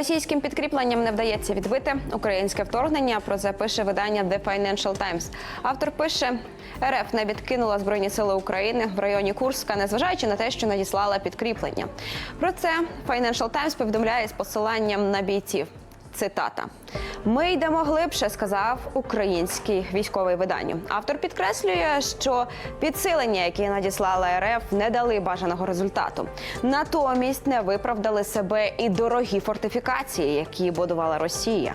Російським підкріпленням не вдається відбити українське вторгнення. Про це пише видання The Financial Times. Автор пише: РФ не відкинула збройні сили України в районі Курська, незважаючи на те, що надіслала підкріплення. Про це Financial Times повідомляє з посиланням на бійців. Цитата: Ми йдемо глибше, сказав український військовий виданню. Автор підкреслює, що підсилення, які надіслала РФ, не дали бажаного результату. Натомість не виправдали себе і дорогі фортифікації, які будувала Росія.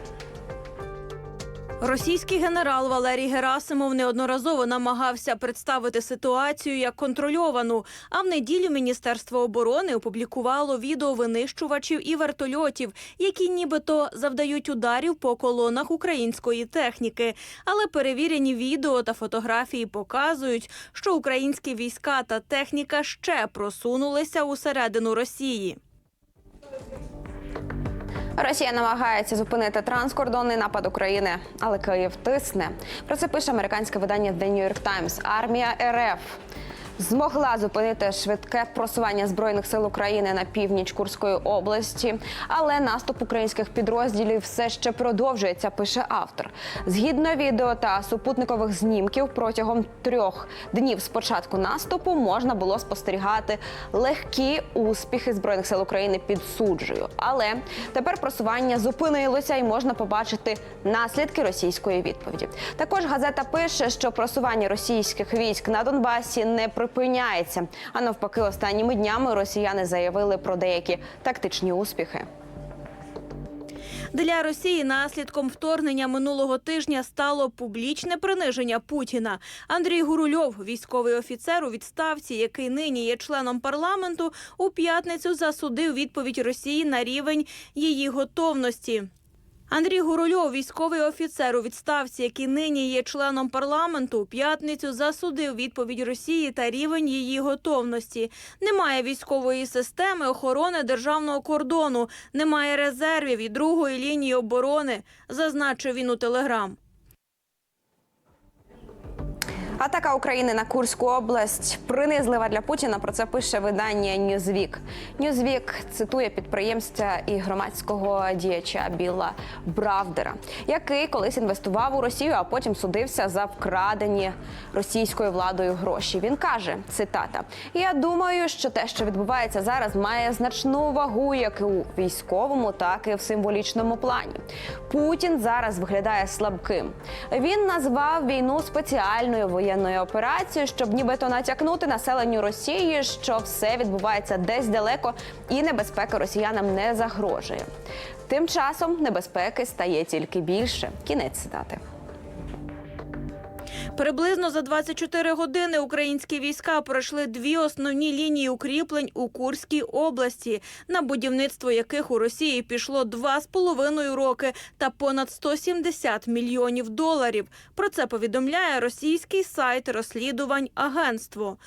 Російський генерал Валерій Герасимов неодноразово намагався представити ситуацію як контрольовану. А в неділю Міністерство оборони опублікувало відео винищувачів і вертольотів, які нібито завдають ударів по колонах української техніки. Але перевірені відео та фотографії показують, що українські війська та техніка ще просунулися усередину Росії. Росія намагається зупинити транскордонний напад України, але Київ тисне. Про це пише американське видання The New York Times. Армія РФ змогла зупинити швидке просування збройних сил України на північ Курської області, але наступ українських підрозділів все ще продовжується. Пише автор. Згідно відео та супутникових знімків, протягом трьох днів з початку наступу можна було спостерігати легкі успіхи збройних сил України під суджею. Але тепер просування зупинилося і можна побачити наслідки російської відповіді. Також газета пише, що просування російських військ на Донбасі не припиняється. А навпаки, останніми днями росіяни заявили про деякі тактичні успіхи. Для Росії наслідком вторгнення минулого тижня стало публічне приниження Путіна. Андрій Гурульов, військовий офіцер у відставці, який нині є членом парламенту, у п'ятницю засудив відповідь Росії на рівень її готовності. Андрій Гурульов, військовий офіцер у відставці, який нині є членом парламенту, у п'ятницю засудив відповідь Росії та рівень її готовності. Немає військової системи охорони державного кордону, немає резервів і другої лінії оборони, зазначив він у телеграм. Атака України на Курську область принизлива для Путіна. Про це пише видання Ньюзвік. Ньюзвік цитує підприємця і громадського діяча Біла Бравдера, який колись інвестував у Росію, а потім судився за вкрадені російською владою гроші. Він каже: цитата: Я думаю, що те, що відбувається зараз, має значну вагу як у військовому, так і в символічному плані. Путін зараз виглядає слабким. Він назвав війну спеціальною воєнною операцією, щоб нібито натякнути населенню Росії, що все відбувається десь далеко, і небезпека росіянам не загрожує. Тим часом небезпеки стає тільки більше. Кінець цитати. Приблизно за 24 години українські війська пройшли дві основні лінії укріплень у Курській області, на будівництво яких у Росії пішло два з половиною роки та понад 170 мільйонів доларів. Про це повідомляє російський сайт розслідувань агентство.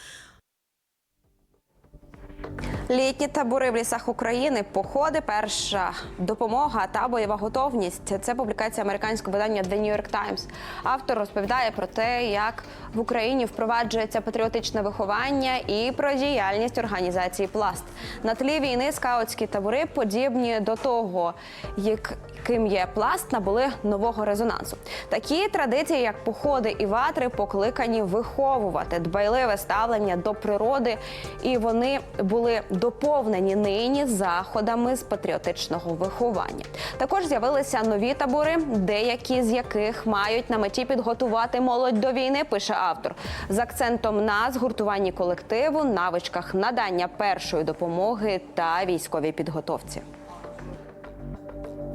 Літні табори в лісах України, походи, перша допомога та бойова готовність. Це публікація американського видання The New York Times. Автор розповідає про те, як в Україні впроваджується патріотичне виховання і про діяльність організації Пласт. На тлі війни скаутські табори подібні до того, яким є пласт, набули нового резонансу. Такі традиції, як походи і ватри, покликані виховувати дбайливе ставлення до природи, і вони були доповнені нині заходами з патріотичного виховання. Також з'явилися нові табори, деякі з яких мають на меті підготувати молодь до війни, пише автор, з акцентом на згуртуванні колективу, навичках надання першої допомоги та військовій підготовці.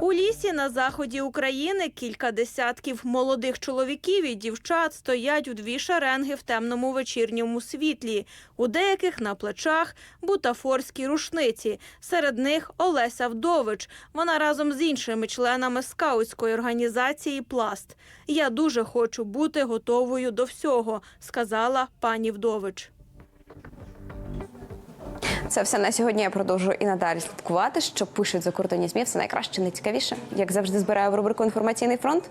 У лісі на заході України кілька десятків молодих чоловіків і дівчат стоять у дві шеренги в темному вечірньому світлі. У деяких на плечах бутафорські рушниці. Серед них Олеся Вдович. Вона разом з іншими членами скаутської організації Пласт. Я дуже хочу бути готовою до всього, сказала пані Вдович. Це все на сьогодні. Я продовжую і надалі слідкувати, що пишуть закордонні ЗМІ. Все найкраще, найцікавіше. Як завжди, збираю в рубрику інформаційний фронт.